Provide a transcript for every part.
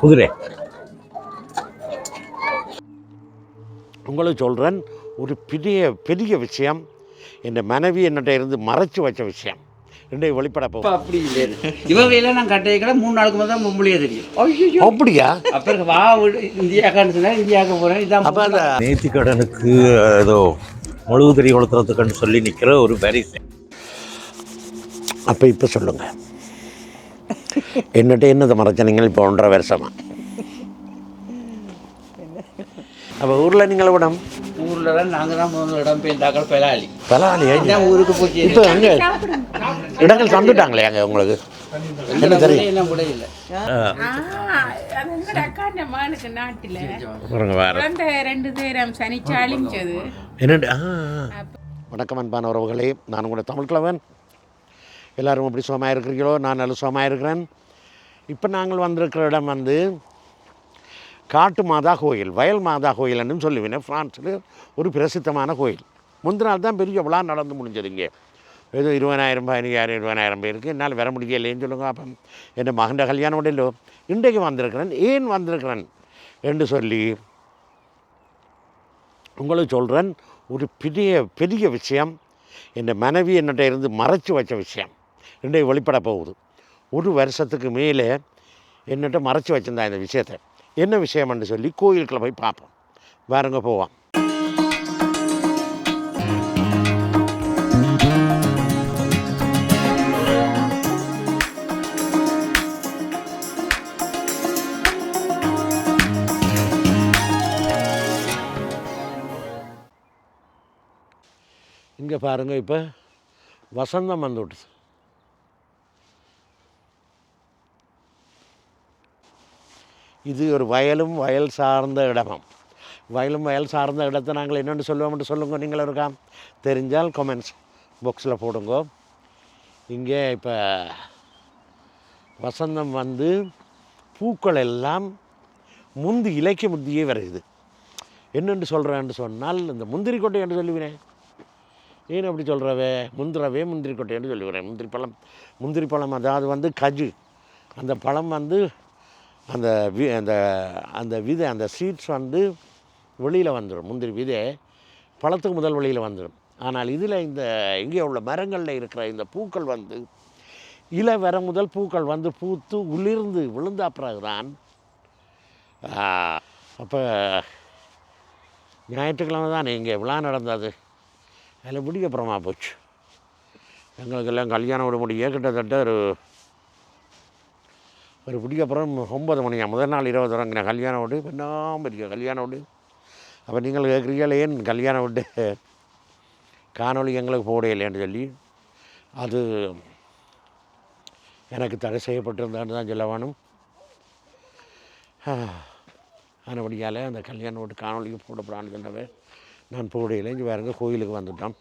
குதிரை. உங்களுக்கு சொல்கிறேன் ஒரு பெரிய பெரிய விஷயம். என் மனைவி என்னட்ட இருந்து மறைச்சு வச்ச விஷயம். இன்றைய வெளிப்பட போகும் அப்படி இல்லை இவவையெல்லாம் நான் கட்டைகளை மூணு நாளுக்கு முதல் தான் மும்பளியே தெரியும். அப்படியா? அப்புறம் வா இந்தியாக்கான்னு சொன்னா இந்தியாவுக்கு போகிறேன் இதான் அப்போ அந்த நேர்த்திக்கடனுக்கு ஏதோ முழுகுதிரி கொளுத்துறதுக்குன்னு சொல்லி நிற்கிற ஒரு வரி அப்போ இப்போ சொல்லுங்க. என்னட்ட என்னதை மறைச்சனீங்க இப்போ ஒன்றரை வருஷமா? அப்போ ஊரில் நீங்கள் விடம் ஊரில் தான் நாங்கள் தான் முதல்ல இடம் பெயர்ந்தாக்கள் பெலாளி பரவாயில்லையே இதான் ஊருக்கு போச்சு. இப்போ அங்கே இடங்கள் தந்துட்டாங்களே அங்கே உங்களுக்கு? என்ன தெரியும்? என்ன கூட இல்லை. வணக்கம் அன்பான உறவுகளே. நான் உங்களோட தமிழ் கிழவன். எல்லாரும் எப்படி சுகமாக இருக்கிறீங்களோ நான் நல்ல சுகமாக இருக்கிறேன் இப்போ நாங்கள் வந்திருக்கிற இடம் வந்து காட்டு மாதா கோயில் வயல் மாதா கோயில்னு சொல்லுவேன் ஃப்ரான்ஸில் ஒரு பிரசித்தமான கோயில். முந்தின நாள் தான் பெரிய விழா நடந்து முடிஞ்சது இங்கே. ஏதோ இருபதாயிரம் பதினஞ்சாயிரம் இருபதாயிரம் பேருக்கு என்னால் வர முடியலைன்னு சொல்லுங்க. அப்போ என் மகன் கல்யாணம் உடலோ இன்றைக்கு வந்திருக்கிறேன் ஏன் வந்திருக்கிறேன் என்று சொல்லி உங்களுக்கு சொல்கிறேன் ஒரு பெரிய பெரிய விஷயம். என் மனைவி என்னட்ட இருந்து மறைச்சி வச்ச விஷயம். இன்றைய வெளிப்பட போகுது. ஒரு வருஷத்துக்கு மேலே என்னட்ட மறைச்சி வச்சிருந்தா இந்த விஷயத்தை. என்ன விஷயம்னு சொல்லி கோயிலுக்குள்ள போய் பார்ப்போம். வேறங்க போவோம். இங்கே பாருங்க இப்போ வசந்தம் வந்து இது ஒரு வயலும் வயல் சார்ந்த இடமும். வயலும் வயல் சார்ந்த இடத்தை நாங்கள் என்னென்னு சொல்லுவோம்னு சொல்லுங்க நீங்கள் இருக்கா? தெரிஞ்சால் கமெண்ட்ஸ் பாக்ஸில் போடுங்க. இங்கே இப்போ வசந்தம் வந்து பூக்கள் எல்லாம் முந்தி இலக்கிய முந்தியே வருது. என்னென்று சொல்கிறேன்னு சொன்னால் இந்த முந்திரி கொட்டை என்று சொல்லுவேன் ஏன் அப்படி சொல்கிறவே முந்திரவே முந்திரி கொட்டைன்னு சொல்லுகிறேன். முந்திரி பழம் முந்திரி பழம் அதாவது வந்து கஜு. அந்த பழம் வந்து அந்த வி அந்த அந்த விதை அந்த சீட்ஸ் வந்து வெளியில் வந்துடும் முந்திரி விதை பழத்துக்கு முதல் வெளியில் வந்துடும் ஆனால் இதில் இந்த இங்கே உள்ள மரங்களில் இருக்கிற இந்த பூக்கள் வந்து இலை வர முதல் பூக்கள் வந்து பூத்து உளிர்ந்து விழுந்த பிறகுதான் அப்போ ஞாயிற்றுக்கிழமை தான் இங்கே விழா நடந்தது. அதில் முடிய அப்புறமா போச்சு. எங்களுக்கெல்லாம் கல்யாணம் விட முடிய கிட்டத்தட்ட ஒரு ஒரு பிடிக்க அப்புறம் மணி முதல் நாள் இருபது தொடங்கின கல்யாணம் விடு பின்னாம இருக்க கல்யாணம் விடு அப்போ நீங்கள் கேட்குறீங்களா ஏன் கல்யாணம் விட்டு காணொளி எங்களுக்கு போடையில்லைன்னு சொல்லி அது எனக்கு தடை செய்யப்பட்டிருந்தான்னு தான் சொல்ல வேணும். ஆனபடியால் அந்த கல்யாணம் விட்டு காணொலிக்கு போடப்படான்னு சொன்னவன் நான் போடையில் இங்கே வேறுங்க கோயிலுக்கு வந்துட்டோம்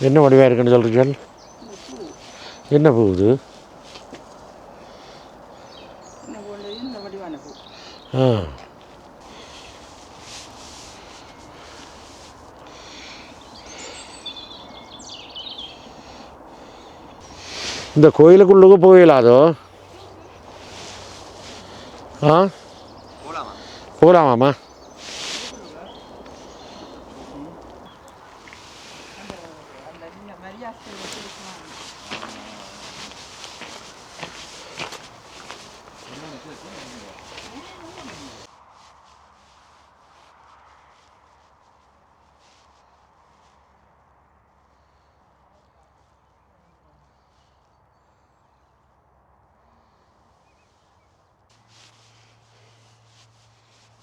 என்ன வடிவாக இருக்குன்னு சொல்கிறீர்கள் என்ன பூ ஆ. இந்த கோயிலுக்குள்ளுக்கு போயிடலாதோ ஆ? போகலாமாம்மா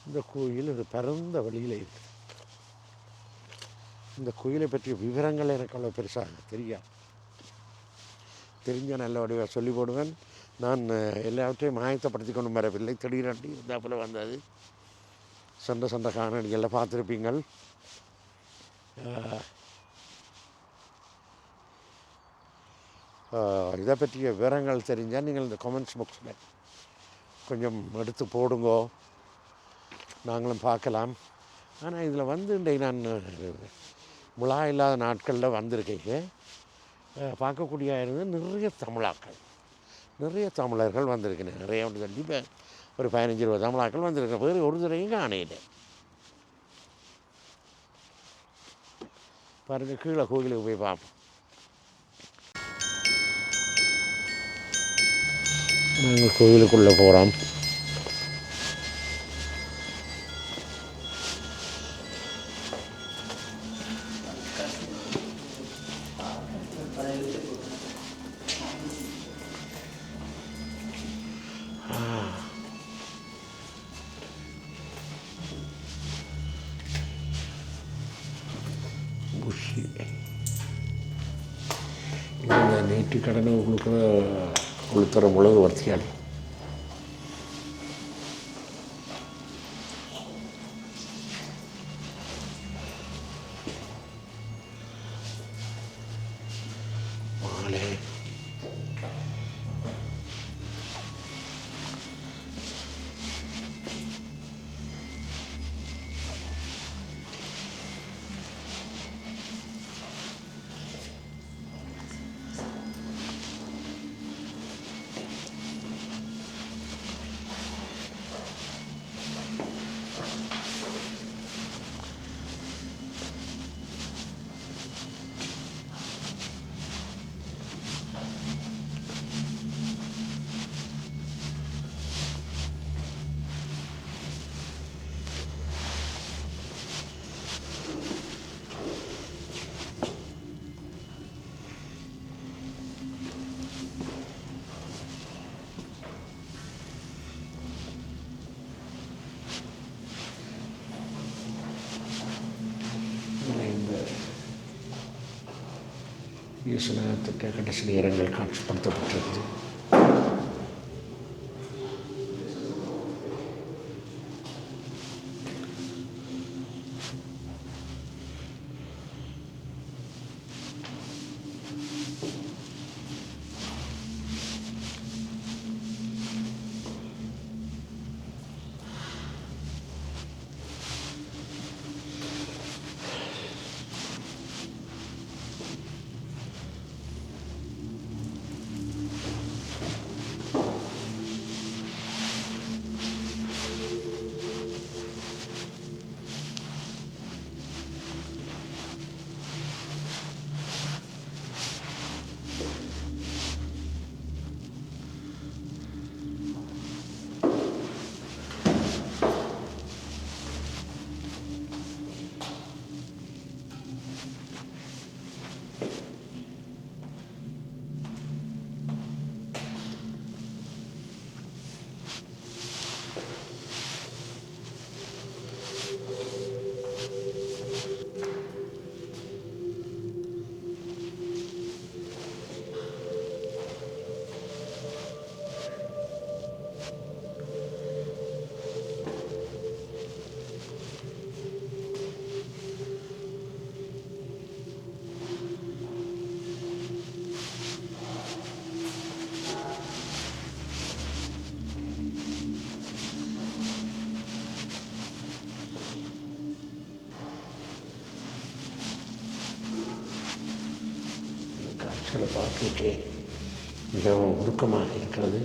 இந்த கோயில் ஒரு பரந்த வழியில் இருக்குது இந்த கோயிலை பற்றிய விவரங்கள் எனக்கு அவ்வளோ பெருசாக தெரியாது. தெரிஞ்ச நல்ல வடிவாக சொல்லி போடுவேன். நான் எல்லாவற்றையும் ஆயத்தப்படுத்தி கொண்டு வரவில்லை. திடீரென்று இருந்தாப்புல வந்தது. சண்டை சண்டை காணடிகளில் பார்த்துருப்பீங்கள். இதை பற்றிய விவரங்கள் தெரிஞ்சால் நீங்கள் இந்த கமெண்ட்ஸ் பாக்ஸில் கொஞ்சம் எடுத்து போடுங்கோ. நாங்களும் பார்க்கலாம். ஆனால் இதில் வந்து இன்றைக்கு நான் விழா இல்லாத நாட்களில் வந்திருக்கீங்க. பார்க்கக்கூடிய இருந்து நிறைய தமிழாக்கள் நிறைய தமிழர்கள் வந்திருக்கிறேன் நிறைய வந்து சொல்லி இப்போ ஒரு பதினஞ்சு இருபது தமிழாக்கள் வந்திருக்கிறேன் வேறு ஒரு தடவையும் காணையில் பாருங்கள் கீழே கோயிலுக்கு போய் பார்ப்போம். நாங்கள் கோயிலுக்குள்ளே போகிறோம் இந்த நீட்டு கடனை கொடுக்குற கொடுத்துற உலக ഈ സമയത്ത് കിടശ്രീരങ്ങൾ കാഴ്ചപ്പെടുത്തപ്പെട്ടിരുന്നു வாசல் பார்த்துட்டு மிகவும் உருக்கமாக இருக்கிறது.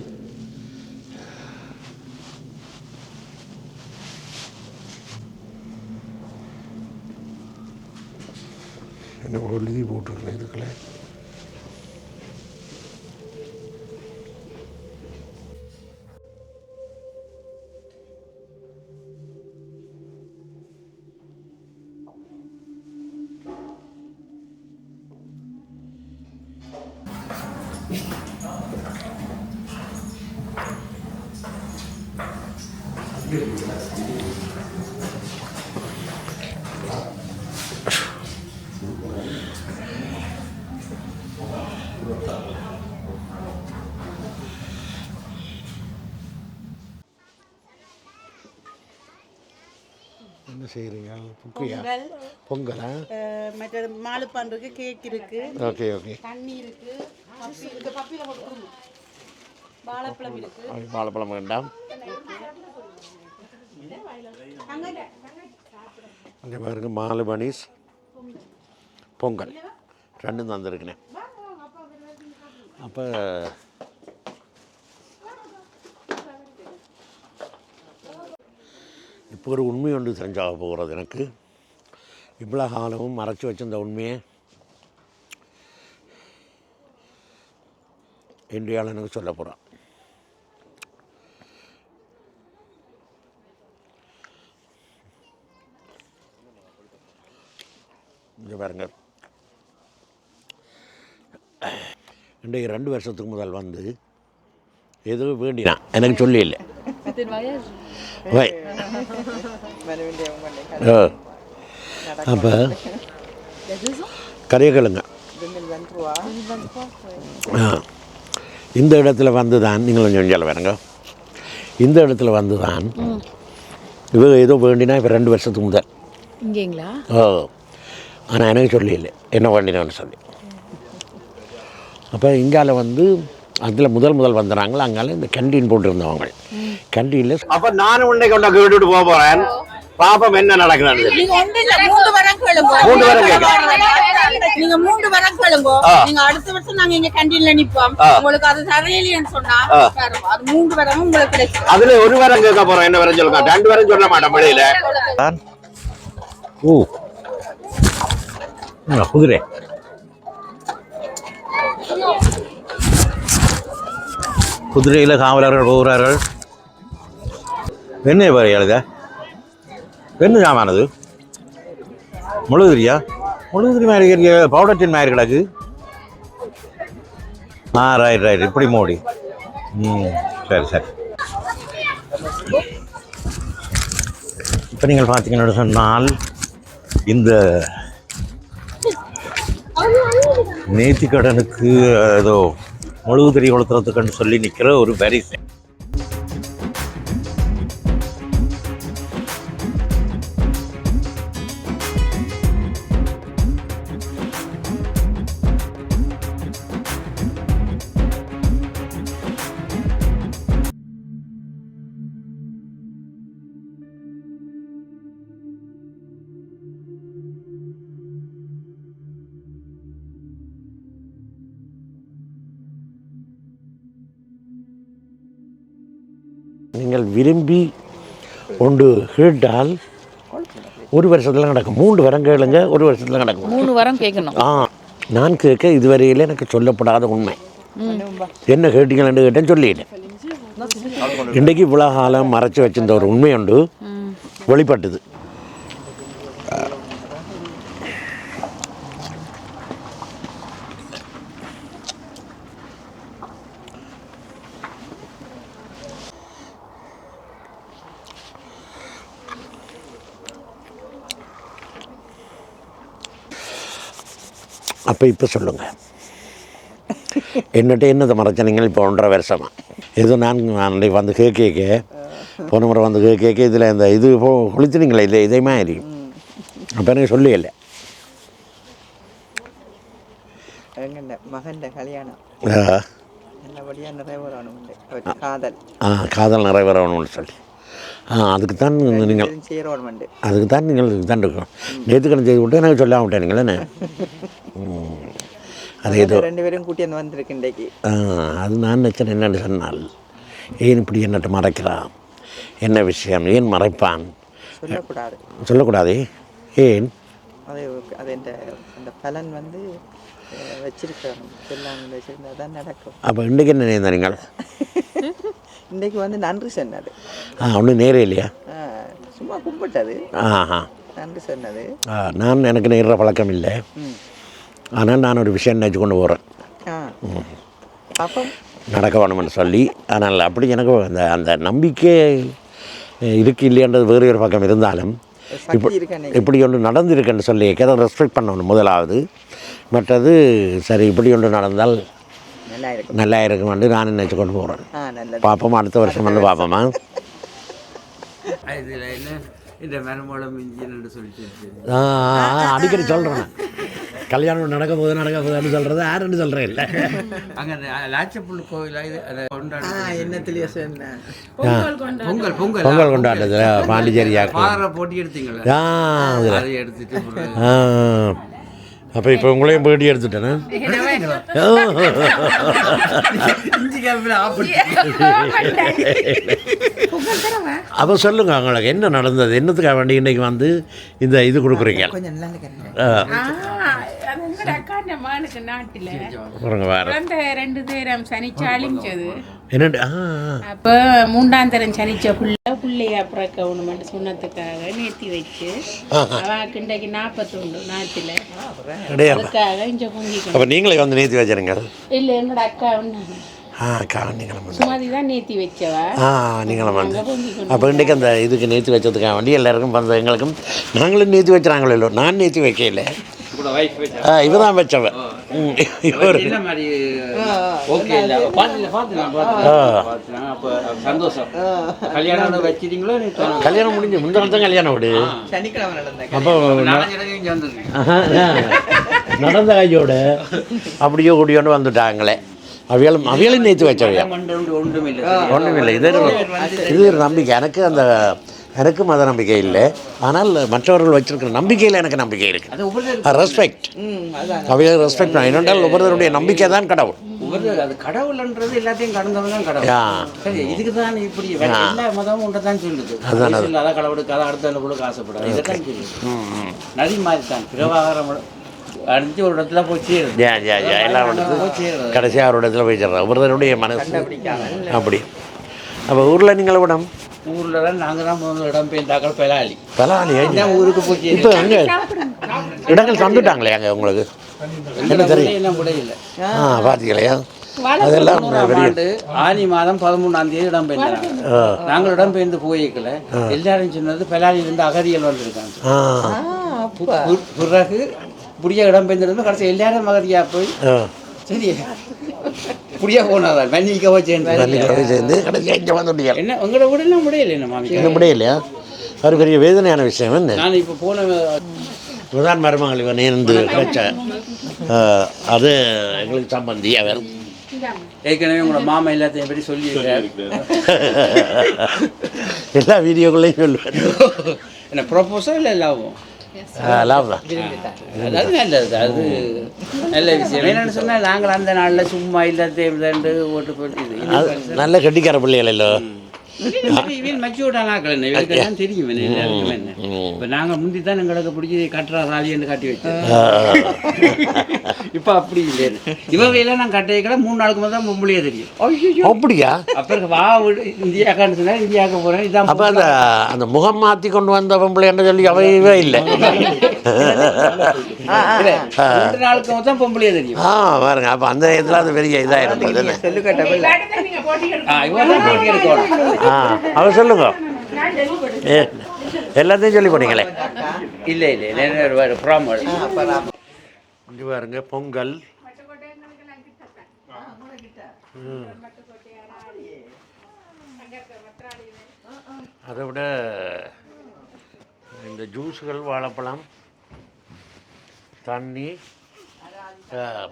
என்ன எழுதி போட்டிருக்கேன் இதுக்குள்ள. என்ன செய்கிறீங்க புக்கையா? பொங்கல். பொங்கலா? அஹ், மற்றது மாலுப்பான் இருக்கு கேக் இருக்கு. Okay okay. தண்ணி இருக்கு. பப்பி இருக்கு பப்பியில கொடுக்கணும் வாழைப்பழம் இருக்கு. வாழைப்பழம் வேண்டாம். அங்கே பாருங்க மாலு மணிஸ் பொங்கல். ரெண்டும் தந்துருக்கினேன் அப்போ இப்போ ஒரு உண்மை ஒன்று தெரிஞ்சாக போகிறது எனக்கு. இவ்வளோ காலமும் மறைச்சி வச்சிருந்த உண்மையை இன்றையால் எனக்கு சொல்ல போகிறான் இங்கே பாருங்க. இன்றைக்கு ரெண்டு வருஷத்துக்கு முதல் வந்து ஏதோ வேண்டினான் எனக்கு சொல்லி இல்லை வை. ஓ அப்போ கரையக்கிழங்க ஆ. இந்த இடத்துல வந்து தான் நீங்கள் கொஞ்சம் சொல்ல வேணுங்க இந்த இடத்துல வந்து தான் இவ ஏதோ வேண்டினா இப்போ ரெண்டு வருஷத்துக்கு முதல். இங்கேங்களா? ஓ ஆனால் எனக்கு சொல்லல என்ன வேண்டினான்னு சொல்லி. அப்போ இங்கால வந்து அதில் முதல் முதல் வந்துடுறாங்களோ அங்கால இந்த கேண்டீன் போட்டிருந்தவங்க. கேண்டீனில் அப்ப நானும் உன்னை கொண்ட விட்டுட்டு போக போறேன். பாப்பம் என்ன இல்ல மூன்று வரம் வரம். நீங்க மூன்று வரம் கேளுங்க. நீங்க அடுத்த வருஷம் நாங்க இங்க கேண்டீன்ல நிப்போம். உங்களுக்கு அது தரையிலேன்னு சொன்னா. அது மூன்று வரமும் உங்களுக்கு கிடைக்கும். அதுல ஒரு வாரம் கேட்க போறோம் என்ன வரம் சொல்லுங்க? ரெண்டு வாரம் சொல்ல மாட்டேன் வெளியில ஓ. குதிரை குதிரையில் காவலர்கள் போகிறார்கள் வெண்ணெய் பாரு எழுத வெண்ணு ஜாமானது முழுதிரியா முழுதிரி மாதிரி இருக்க பவுடர் மாதிரி கிடக்கு ஆ ரைட் ரைட் இப்படி மோடி ம் சரி சரி இப்போ நீங்கள் பார்த்தீங்கன்னு சொன்னால் இந்த நேர்த்திக்கடனுக்கு ஏதோ முழுகுதிரி கொளுத்துறதுக்குன்னு சொல்லி நிற்கிற ஒரு வரிசை. நீங்கள் விரும்பி ஒன்று கேட்டால் ஒரு வருஷத்தில் நடக்கும். மூன்று வரம் கேளுங்க ஒரு வருஷத்தில் நடக்கும். மூணு வாரம் கேட்கணும். ஆ நான் கேட்க இதுவரையில் எனக்கு சொல்லப்படாத உண்மை. என்ன கேட்டீங்கன்னு கேட்டேன் சொல்லிட்டேன் இன்றைக்கு இவ்வளோ காலம் மறைச்சி வச்சிருந்த ஒரு உண்மை உண்டு வெளிப்பட்டது. அப்போ இப்போ சொல்லுங்கள் என்னட்ட என்னத்தை மறைச்சனீங்க இப்போ ஒன்றரை வருஷமா? ஏதோ நான் அன்றைக்கு வந்து கேட்க போன முறை வந்து கேட்க இதில் இந்த இது போ குளிச்சுனீங்களே இல்லை இதே மாதிரி. அப்போ எனக்கு சொல்லி இல்லை எங்கண்ட? மகன்ட கல்யாணம். காதல். ஆ காதல் நிறைவேறணும்னு சொல்லி. அதுக்கு தான் நீங்கள் அதுக்கு தான் நீங்கள் தான் இருக்கணும் நேற்றுக்கடன் செய்து விட்டு எனக்கு சொல்லாம விட்டேனுங்களே ம். அது ஏதோ ரெண்டு பேரும் கூட்டி வந்து வந்திருக்கு இன்றைக்கு. ஆ, அது நான் நினச்சேன் என்னென்னு சொன்னால் ஏன் இப்படி என்னட்ட மறைக்கிறான்? என்ன விஷயம்? ஏன் மறைப்பான்? சொல்லக்கூடாது. சொல்லக்கூடாதே? ஏன்? அது அது அந்த பலன் வந்து வச்சிருக்கணும் சொல்லாமல் வச்சிருந்தா தான் நடக்கும். அப்போ இன்றைக்கு என்ன நினைந்த நீங்கள் இன்றைக்கு வந்து நன்றி சொன்னது. ஆ ஒன்றும் நேரே இல்லையா? சும்மா கும்பிட்டது. ஆஹா நன்றி சொன்னது. ஆ, நான் எனக்கு நேர பழக்கம் இல்லை. ஆனால் நான் ஒரு விஷயம் நினச்சி கொண்டு போகிறேன் அப்போ நடக்க வேணும்னு சொல்லி ஆனால் அப்படி எனக்கு அந்த அந்த நம்பிக்கை இருக்கு இல்லையன்றது வேறு ஒரு பக்கம் இருந்தாலும் இருக்கேன் இப்படி ஒன்று நடந்திருக்குன்னு சொல்லி அதை ரெஸ்பெக்ட் பண்ணணும் முதலாவது. மற்றது சரி இப்படி ஒன்று நடந்தால் நல்லா இருக்கும் இருக்குமென்று நான் நினச்சி கொண்டு போகிறேன் பார்ப்போமா அடுத்த வருஷம் வந்து பார்ப்போமா? அடிக்கடி சொல்கிறேன் கல்யாணம் நடக்க போது நடக்க போகுதுன்னு சொல்கிறது யாருன்னு சொல்கிறேன் இல்லை. அங்கே லாச்சப்புல் கோயில் பொங்கல் பொங்கல் பொங்கல்? பொங்கல் கொண்டாட்டத்தில் பாண்டிச்சேரியாக்கு பாறை போட்டி எடுத்தீங்களா அதை எடுத்துட்டு அப்போ இப்போ உங்களையும் பேட்டி எடுத்துட்டேனே? அப்போ சொல்லுங்க உங்களுக்கு என்ன நடந்தது? என்னத்துக்காக வேண்டி இன்னைக்கு வந்து இந்த இது கொடுக்குறீங்க? அக்காண்ட மகனுக்கு நாட்டுல குழந்தை ரெண்டு தேரம் சனிச்சு அழிஞ்சது. அப்ப மூன்றாம் தரம் சனிச்ச புள்ள புள்ளைய பிறக்கணுமென்று சொன்னதுக்காக நேத்தி வச்சு அவாக்கு இன்றைக்கு நாற்பத்தொண்டு நாத்துல கிடையாது அதுக்காக இங்க பொங்கிக்கணும் அப்போ நீங்களே வந்து நேற்றி வச்சுருங்க. இல்ல எங்கட அக்கா அக்கா நீங்களும் வந்து. அப்போ இன்றைக்கு அந்த இதுக்கு நேற்று வச்சதுக்காக வேண்டி எல்லாருக்கும் வந்த எங்களுக்கும் நாங்களும் நேற்று வச்சுறாங்களோ இல்லை நான் நேற்று வைக்கல. கூட வைஃப் வச்சா. ஆ இவ தான் வச்சவ ம், இவர். கல்யாணம் முடிஞ்சு முந்தின தான் கல்யாணம் விடு. அப்போ. நடந்த கையோட அப்படியோ கூடியோண்டு வந்துட்டாங்களே. அவியலும் அவியலும் நேற்று வச்சவையா? ஒன்றும் இல்லை இது இது ஒரு நம்பிக்கை. எனக்கு அந்த எனக்கு மத நம்பிக்கை இல்லை. ஆனால் மற்றவர்கள் வச்சிருக்கிற நம்பிக்கையில் எனக்கு நம்பிக்கை இருக்கு. ரெஸ்பெக்ட் அவையை ரெஸ்பெக்ட் என்னென்றால் ஒவ்வொருவருடைய நம்பிக்கை தான் கடவுள். அது கடவுள்ன்றது எல்லாத்தையும் கடந்தவன் தான் கடவுள். இதுக்கு தான் இப்படி எல்லா மதமும் ஒன்றை தான் சொல்லுது. அதான் கடவுளுக்கு அதை அடுத்த கூட ஆசைப்படாது இதை தான் சொல்லுது. நதி மாதிரி தான் பிரபாகரம் அடிச்சு ஒரு இடத்துல போய் சேருது. போய் சேருது. கடைசியாக ஒரு இடத்துல போய் சேர்றோம் ஒவ்வொருவருடைய மனசு. அப்படி. அப்போ ஊரில் நீங்கள் விடம் ஊர்ல தான் நாங்க தான் முதல்ல இடம் பெயர்ந்தாக்கள் பெலாலி. பரவாயில்லையே இதான் ஊருக்கு போய் இப்போ அங்கே இடங்கள் தந்துட்டாங்களே அங்கே உங்களுக்கு என்ன தெரியும். என்ன கூட இல்லை. ஆ. பார்த்தீங்களா அதெல்லாம் ஆண்டு ஆனி மாதம் பதிமூணாம் தேதி இடம் பெயர்ந்தாங்க. நாங்கள் இடம் பெயர்ந்து போயிருக்கல. எல்லாரும் சொன்னது பெலாலியிலிருந்து அகதிகள் வந்திருக்காங்க. பிறகு புதிய இடம் பெயர்ந்திருந்து கடைசி எல்லாரும் அகதியா போய் சரி. புடியா போனாதான் மன்னிக்க வச்சேன் பள்ளிக்கூடம் சேர்ந்து கடைசியாக இங்கே வந்துட்டீங்க என்ன உங்களோட விடலாம் முடியல என்ன மாமி இது முடியலையா? ஒரு பெரிய வேதனையான விஷயம் என்ன? நான் இப்போ போன பிரதான் மருமகள் இவன் இருந்து கிடைச்ச ஆ, அது எங்களுக்கு சம்பந்தி அவர் ஏற்கனவே உங்களோட மாமா எல்லாத்தையும் பற்றி சொல்லியிருக்காரு? எல்லா வீடியோக்குள்ளேயும் சொல்லுவேன் என்ன ப்ரொப்போஸோ இல்லை லாபம் லாபம் தான் அதாவது நல்லது அது நல்ல விஷயம். என்னன்னு சொன்னால் நாங்கள் அந்த நாளில் சும்மா இல்லாத ஓட்டு போட்டு அது நல்ல கெட்டிக்கார பிள்ளைகள் இல்லை இவன் என்ன? இவனுக்கு எல்லாம் தெரியும் என்ன? என்ன இப்போ நாங்கள் முந்தி தான் எங்களுக்கு பிடிச்சி கட்டுறா ராலின்னு காட்டி வச்சோம் இப்போ அப்படி இல்லை. இவவையெல்லாம் நான் கட்டைகளை மூணு நாளுக்கு முதல் தான் மும்பளியே தெரியும். அப்படியா? அப்புறம் வா விடு இந்தியாக்கான்னு சொன்னா இந்தியாவுக்கு போகிறேன் இதான் அப்போ அந்த அந்த முகம் மாற்றி கொண்டு வந்த பொம்பளைன்னு சொல்லி அவையவே இல்லை. ரெண்டு நாளுக்கு முதல் தான் பொம்பளையே தெரியும். ஆ பாருங்க அப்போ அந்த இதில் அது பெரிய இதாக இருந்தது என்ன? நீங்க போட்டி ஆ அவர் சொல்லுங்க. ஏ எல்லாத்தையும் சொல்லி போனீங்களே. இல்லை இல்லை இல்லை ப்ராமல் இங்கே பாருங்க பொங்கல். அதை விட இந்த ஜூஸுகள் வாழைப்பழம் தண்ணி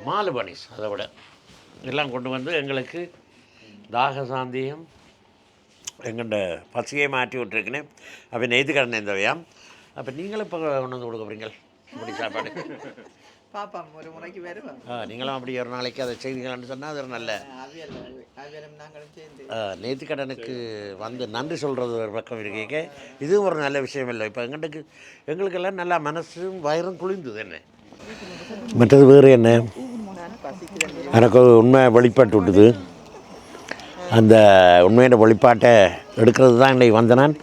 மாலுபனிஸ் அதை விட. எல்லாம் கொண்டு வந்து எங்களுக்கு தாக எங்கள்ட பசியை மாற்றி விட்டுருக்குன்னு. அப்போ நெய்து கடனை இந்தவையாம் அப்போ நீங்களும் இப்போ கொண்டு வந்து கொடுக்க போறீங்க இப்படி சாப்பாடு. பாப்பாம் ஒரு முறைக்கு வருவோம் ஆ, நீங்களும் அப்படி ஒரு நாளைக்கு அதை செய்வீங்களான்னு சொன்னால் அது ஒரு நல்ல சேர்ந்து. நேர்த்திக்கடனுக்கு வந்து நன்றி சொல்கிறது ஒரு பக்கம் இருக்கீங்க இதுவும் ஒரு நல்ல விஷயம் இல்லை. இப்போ எங்களுக்கு எங்களுக்கெல்லாம் நல்லா மனசும் வயிறும் குளிர்ந்தது என்ன? மற்றது வேறு என்ன? எனக்கு உண்மை வெளிப்பாட்டு விட்டுது. அந்த உண்மையான வழிபாட்டை எடுக்கிறது தான் இன்றைக்கு வந்த நான்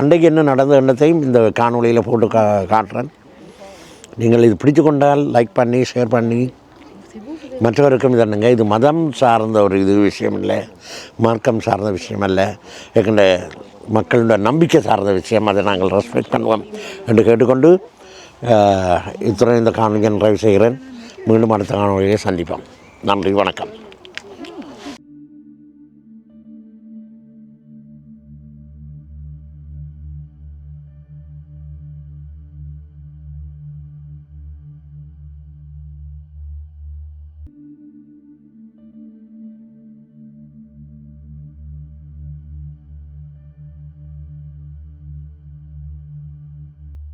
அன்றைக்கு என்ன நடந்த எண்ணத்தையும் இந்த காணொளியில் போட்டு கா காட்டுறேன். நீங்கள் இது பிடித்து கொண்டால் லைக் பண்ணி ஷேர் பண்ணி. மற்றவருக்கும் இது என்னங்க இது மதம் சார்ந்த ஒரு இது விஷயம் இல்லை. மார்க்கம் சார்ந்த விஷயம் அல்ல. எங்களுடைய மக்களோட நம்பிக்கை சார்ந்த விஷயம். அதை நாங்கள் ரெஸ்பெக்ட் பண்ணுவோம் என்று கேட்டுக்கொண்டு இத்துடன் இந்த காணொலியை நிறைவு செய்கிறேன். மீண்டும் அடுத்த காணொலியை சந்திப்போம். நன்றி வணக்கம்.